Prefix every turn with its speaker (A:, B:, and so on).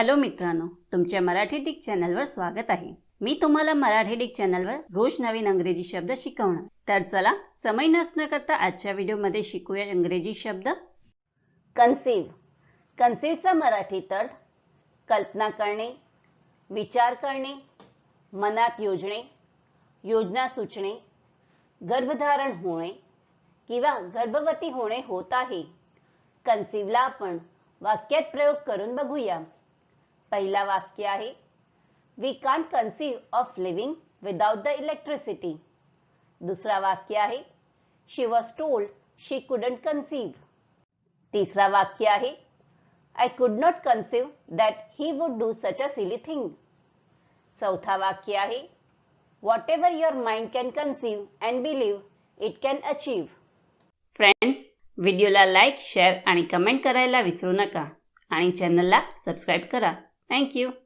A: Hello मित्रांनो तुमच्या Marathi Dick चॅनलवर स्वागत आहे. मी तुम्हाला मराठी डिक चॅनलवर रोज नवीन अंग्रेजी शब्द शिकवणार. तर चला समय नसणं करता आजच्या व्हिडिओमध्ये शिकूया इंग्रजी शब्द.
B: कन्सीव कन्सीवचा मराठी अर्थ कल्पना करणे विचार करणे मनात योजणे योजना सुचणे गर्भधारण होणे किंवा गर्भवती होणे होत आहे. कन्सीवला आपण वाक्यात प्रयोग करून बघूया. पहिला वाक्य आहे. We can't conceive of living without the electricity दुसरा वाक्य आहे. She was told she couldn't conceive तिसरा वाक्य आहे. I could not conceive that he would do such a silly thing चौथा वाक्य आहे. Whatever your mind can conceive and believe it can achieve
A: friends व्हिडिओला लाईक शेअर आणि comment करायला विसरू नका. आणि चॅनलला सबस्क्राईब करा. Thank you.